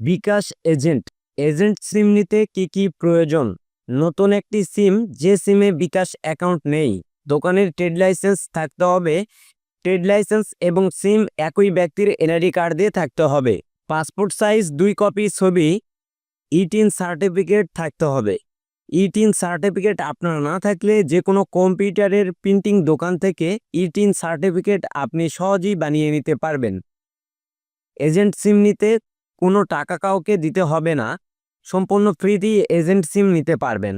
বিকাশ agent. Agent sim নিতে কি কি প্রয়োজন? নতুন একটি সিম, যে সিমে বিকাশ অ্যাকাউন্ট নেই। দোকানের ট্রেড লাইসেন্স থাকতে হবে। ট্রেড লাইসেন্স এবং সিম একই ব্যক্তির এনআইডি কার্ড দিয়ে থাকতে হবে। পাসপোর্ট সাইজ দুই কপি ছবি, ইটিন সার্টিফিকেট থাকতে হবে। ইটিন সার্টিফিকেট আপনার না থাকলে যে কোনো কম্পিউটারের প্রিন্টিং দোকান থেকে ইটিন সার্টিফিকেট আপনি সহজেই বানিয়ে নিতে পারবেন। এজেন্ট সিম নিতে কোনো টাকা কাউকে দিতে হবে না, সম্পূর্ণ ফ্রিতেই এজেন্ট সিম নিতে পারবেন।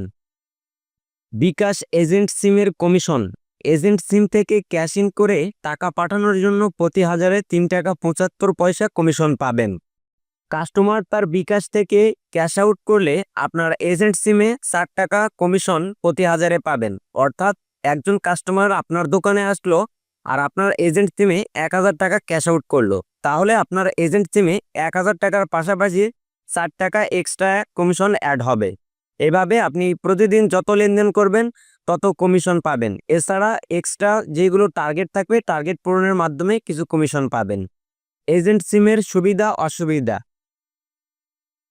বিকাশ এজেন্ট সিমের কমিশন। এজেন্ট সিম থেকে ক্যাশ ইন করে টাকা পাঠানোর জন্য প্রতি হাজারে তিন টাকা পঁচাত্তর পয়সা কমিশন পাবেন। কাস্টমার তার বিকাশ থেকে ক্যাশ আউট করলে আপনার এজেন্ট সিমে ষাট টাকা কমিশন প্রতি হাজারে পাবেন। অর্থাৎ একজন কাস্টমার আপনার দোকানে আসলো আর আপনার এজেন্ট সিমে এক হাজার টাকা ক্যাশ আউট করল। তাহলে আপনার এজেন্ট সিমে এক হাজার টাকার পাশাপাশি ষাট টাকা এক্সট্রা কমিশন অ্যাড হবে। এভাবে আপনি প্রতিদিন যত লেনদেন করবেন, তত কমিশন পাবেন। এছাড়া এক্সট্রা যেগুলো টার্গেট থাকবে, টার্গেট পূরণের মাধ্যমে কিছু কমিশন পাবেন। এজেন্ট সিমের সুবিধা, অসুবিধা।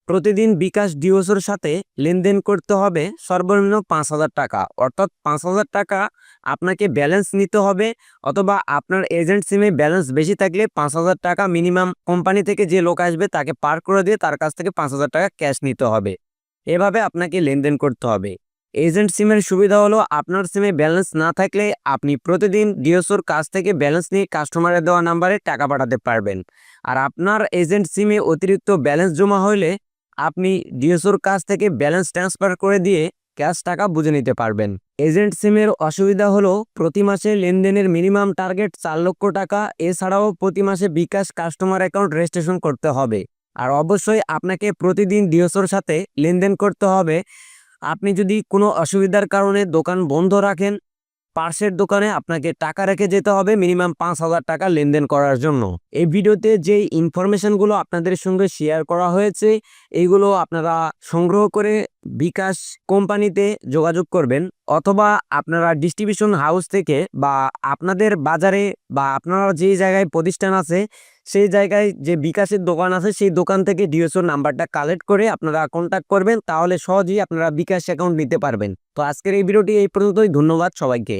প্রতিদিন বিকাশ ডিওসোর সাথে লেনদেন করতে হবে সর্বনিম্ন পাঁচ হাজার টাকা। অর্থাৎ পাঁচ হাজার টাকা আপনাকে ব্যালেন্স নিতে হবে অথবা আপনার এজেন্ট সিমে ব্যালেন্স বেশি থাকলে পাঁচ হাজার টাকা মিনিমাম কোম্পানি থেকে যে লোক আসবে তাকে পার করে দিয়ে তার কাছ থেকে পাঁচ হাজার টাকা ক্যাশ নিতে হবে। এভাবে আপনাকে লেনদেন করতে হবে। এজেন্ট সিমের সুবিধা হলো আপনার সিমে ব্যালেন্স না থাকলে আপনি প্রতিদিন ডিওসোর কাছ থেকে ব্যালেন্স নিয়ে কাস্টমারের দেওয়া নাম্বারে টাকা পাঠাতে পারবেন। আর আপনার এজেন্ট সিমে অতিরিক্ত ব্যালেন্স জমা হলে আপনি ডিএসওর কাছ থেকে ব্যালেন্স ট্রান্সফার করে দিয়ে ক্যাশ টাকা বুঝে নিতে পারবেন। এজেন্ট সিমের অসুবিধা হলো প্রতি মাসে লেনদেনের মিনিমাম টার্গেট চার লক্ষ টাকা। এছাড়াও প্রতি মাসে বিকাশ কাস্টমার অ্যাকাউন্ট রেজিস্ট্রেশন করতে হবে। আর অবশ্যই আপনাকে প্রতিদিন ডিওসোর সাথে লেনদেন করতে হবে। আপনি যদি কোনো অসুবিধার কারণে দোকান বন্ধ রাখেন পার্সের দোকানে আপনাকে টাকা রেখে যেতে হবে মিনিমাম পাঁচ হাজার টাকা লেনদেন করার জন্য। এই ভিডিওতে যে ইনফরমেশনগুলো আপনাদের সঙ্গে শেয়ার করা হয়েছে, এইগুলো আপনারা সংগ্রহ করে বিকাশ কোম্পানিতে যোগাযোগ করবেন অথবা আপনারা ডিস্ট্রিবিউশন হাউস থেকে বা আপনাদের বাজারে বা আপনারা যে জায়গায় প্রতিষ্ঠান আছে সেই জায়গায় যে বিকাশের দোকান আছে, সেই দোকান থেকে ডিএসও নাম্বারটা কালেক্ট করে আপনারা কন্ট্যাক্ট করবেন। তাহলে সহজেই আপনারা বিকাশ অ্যাকাউন্ট নিতে পারবেন। তো আজকের এই ভিডিওটি এই পর্যন্তই। ধন্যবাদ সবাইকে।